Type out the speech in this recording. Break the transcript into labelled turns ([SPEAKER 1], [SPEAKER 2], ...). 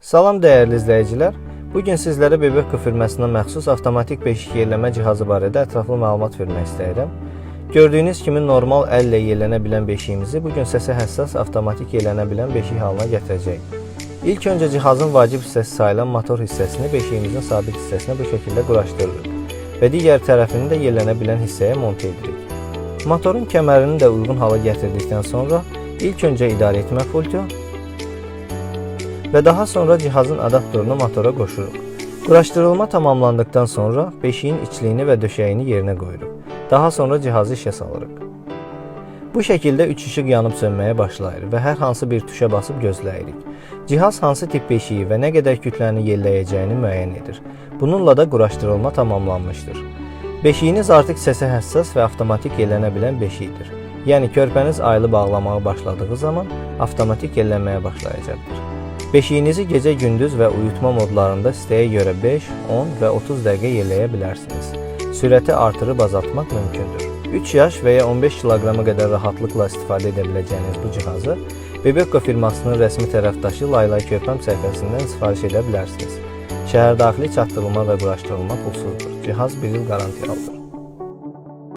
[SPEAKER 1] Salam dəyərli izləyicilər. Bu gün sizlərə bebek üfürməsinə məxsus avtomatik beşik yerləmə cihazı barədə ətraflı məlumat vermək istəyirəm. Gördüyünüz kimi normal əllə yellənə bilən beşiyimizi bu gün səsə həssas avtomatik yellənə bilən beşik halına gətirəcəyik. İlk öncə cihazın vacib hissəsi sayılan motor hissəsini beşiyimizin sabit hissəsinə bu şəkildə quraşdırırıq və digər tərəfini də yellənə bilən hissəyə monte edirik. Motorun kəmərini də uyğun hala gətirdikdən sonra ilk öncə idarə etmə pultu və daha sonra cihazın adaptorunu motora qoşuruq. Quraşdırılma tamamlandıktan sonra beşiyin içliyini və döşəyini yerinə qoyuruq. Daha sonra cihazı işə salırıq. Bu şəkildə üç işıq yanıb sönməyə başlayır və hər hansı bir tuşa basıb gözləyirik. Cihaz hansı tip beşiyi və nə qədər kütləni yelləyəcəyini müəyyən edir. Bununla da quraşdırılma tamamlanmışdır. Beşiyiniz artıq səsə həssas və avtomatik yellənə bilən beşikdir. Yəni körpəniz aylı bağlamağa başladığı zaman avtomatik yellənməyə başlayacaqdır. Beşiyinizi gecə gündüz və uyutma modlarında istəyə görə 5, 10 və 30 dəqiqə yelləyə bilərsiniz. Sürəti artırıb azaltmaq mümkündür. 3 yaş və ya 15 kiloqrama qədər rahatlıqla istifadə edə biləcəyiniz bu cihazı Bebekko firmasının rəsmi tərəfdaşı Laylay Körpəm səhifəsindən sifariş edə bilərsiniz. Şəhər daxili çatdırılma və quraşdırılma pulsuzdur. Cihaz 1 il qarantiyalıdır.